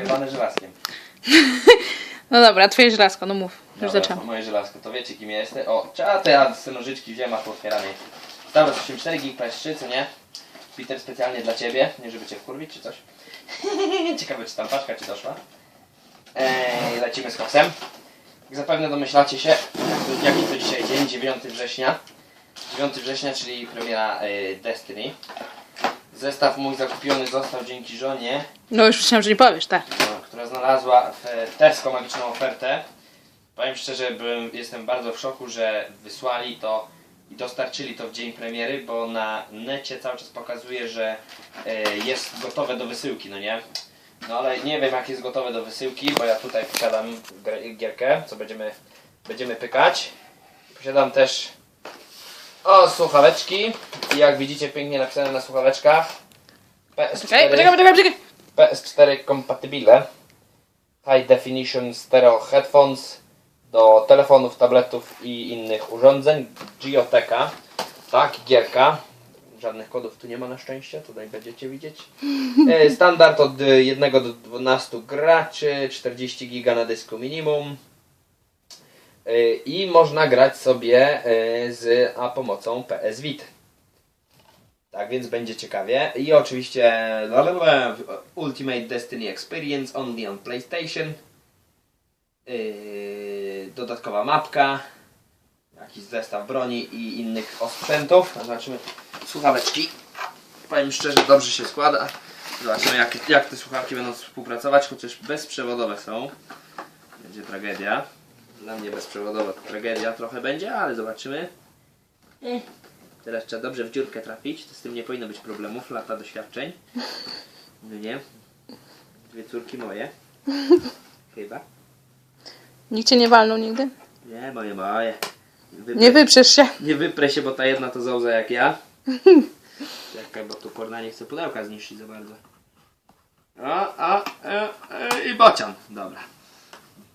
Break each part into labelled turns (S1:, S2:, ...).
S1: Pokrywane żelazkiem.
S2: No dobra, twoje żelazko, no mów. Już
S1: Dobra,
S2: zaczęłam.
S1: to moje żelazko, to wiecie kim ja jestem. O, trzeba te ja te nożyczki wziąłem, a pootwieranej. Dobra, 84 gig PS3, co nie? Peter specjalnie dla ciebie, nie żeby cię wkurwić czy coś. Ciekawe czy tam paczka ci doszła. Eee, lecimy z koksem. Jak zapewne domyślacie się, jaki to dzisiaj dzień, 9 września. 9 września, czyli premiera e, Destiny. Zestaw mój zakupiony został dzięki żonie,
S2: No już myślałam, że nie powiesz, tak.
S1: no, która znalazła w Tesco magiczną ofertę. Powiem szczerze, byłem, jestem bardzo w szoku, że wysłali to i dostarczyli to w dzień premiery, bo na necie cały czas pokazuje, że e, jest gotowe do wysyłki, no nie? No ale nie wiem jak jest gotowe do wysyłki, bo ja tutaj posiadam gr- gierkę, co będziemy, będziemy pykać. Posiadam też o słuchaweczki i jak widzicie pięknie napisane na słuchaweczkach PS4
S2: Czekaj, poczekaj, poczekaj, poczekaj.
S1: PS4 kompatybilne. High Definition Stereo Headphones do telefonów, tabletów i innych urządzeń. Gioteka. Tak, gierka. Żadnych kodów tu nie ma na szczęście, tutaj będziecie widzieć. E, Standard od 1 do 12 graczy, 40 giga na dysku minimum. E, I można grać sobie e, z a pomocą PS Vita. Tak więc będzie ciekawie. I oczywiście lalalala, Ultimate Destiny Experience only on PlayStation. Yy, dodatkowa mapka. Jakiś zestaw broni i innych osprzętów. Zobaczymy słuchaweczki. Powiem szczerze, dobrze się składa. Zobaczymy jak, jak te słuchawki będą współpracować, chociaż bezprzewodowe są. Będzie tragedia. Dla mnie bezprzewodowa tragedia trochę będzie, ale zobaczymy. Teraz trzeba dobrze w dziurkę trafić, to z tym nie powinno być problemów, lata doświadczeń. No nie? Dwie córki moje. Chyba.
S2: Nikt cię nie walnął nigdy?
S1: Nie, moje, moje. Wyprę,
S2: Nie wyprzesz się.
S1: nie wyprę się, bo ta jedna to załza jak ja. Czekaj, bo tu porna nie chce pudełka zniszczyć za bardzo. O, o, e, e, i bocian. Dobra.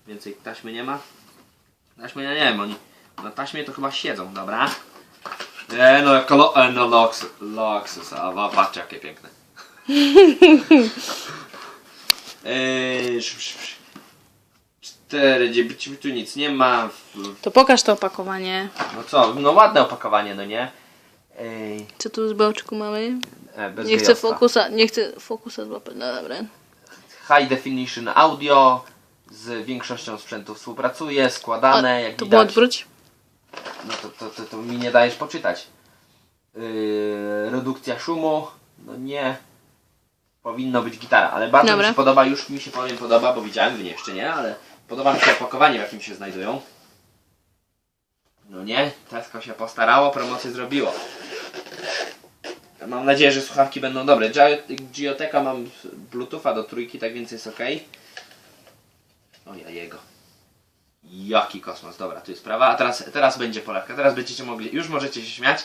S1: Więcej taśmy nie ma. Taśmy ja nie wiem, oni na taśmie to chyba siedzą, dobra. E, no, kolo, e, no, Lox, Loxus, a wa- patrz jakie piękne. Eee, sz- sz- sz- cztery, gdzie tu- tu nic nie ma.
S2: To pokaż to opakowanie.
S1: No co, no ładne opakowanie, no nie? Ej,
S2: Co tu z boczku mamy?
S1: e, bez
S2: Nie chcę fokusa, nie chcę fokusa złapać. No dobra.
S1: High Definition Audio z większością sprzętu współpracuje, składane, jak
S2: To było
S1: widać.
S2: odwróć.
S1: No to, to, to, to mi nie dajesz poczytać. Yy, redukcja szumu, no nie. Powinno być gitara, ale bardzo
S2: Dobra.
S1: mi się podoba, już mi się powiem podoba, bo widziałem, wy nie jeszcze nie, ale podoba mi się opakowanie, w jakim się znajdują. No nie, Tesco się postarało, promocję zrobiło. Mam nadzieję, że słuchawki będą dobre. Gioteka mam Bluetootha do trójki, tak więc jest ok. O ja jego. Jaki kosmos, dobra, tu jest sprawa. A teraz, teraz będzie polewka. Teraz będziecie mogli, już możecie się śmiać.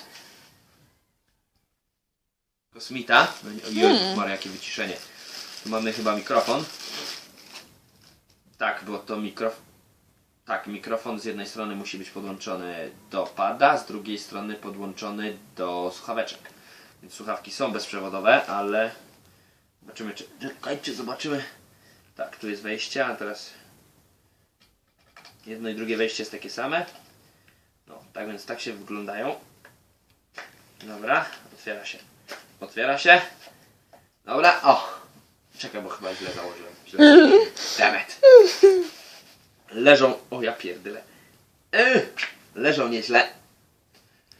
S1: Kosmita. No Ojej, Maria, jakie wyciszenie. Tu mamy chyba mikrofon. Tak, bo to mikrofon. Tak, mikrofon z jednej strony musi być podłączony do pada, z drugiej strony podłączony do słuchaweczek. Więc słuchawki są bezprzewodowe, ale zobaczymy, czy. Czekajcie, zobaczymy. Tak, tu jest wejście, a teraz jedno i drugie wejście jest takie same. No, tak więc tak się wyglądają. Dobra, otwiera się. Otwiera się. Dobra, o! Czekaj, bo chyba źle założyłem. Źle it. Leżą, o ja pierdyle. Leżą nieźle.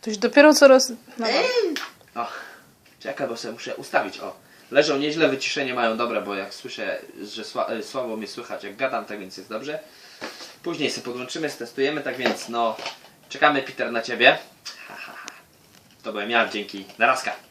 S2: To już dopiero co roz... No,
S1: O, czekaj, bo sobie muszę ustawić. O, leżą nieźle, wyciszenie mają dobre, bo jak słyszę, że sła, e, słabo mnie słychać, jak gadam, tak więc jest dobrze. Później sobie podłączymy, stestujemy, tak więc no, czekamy Peter na ciebie. To byłem ja, dzięki. Narazka.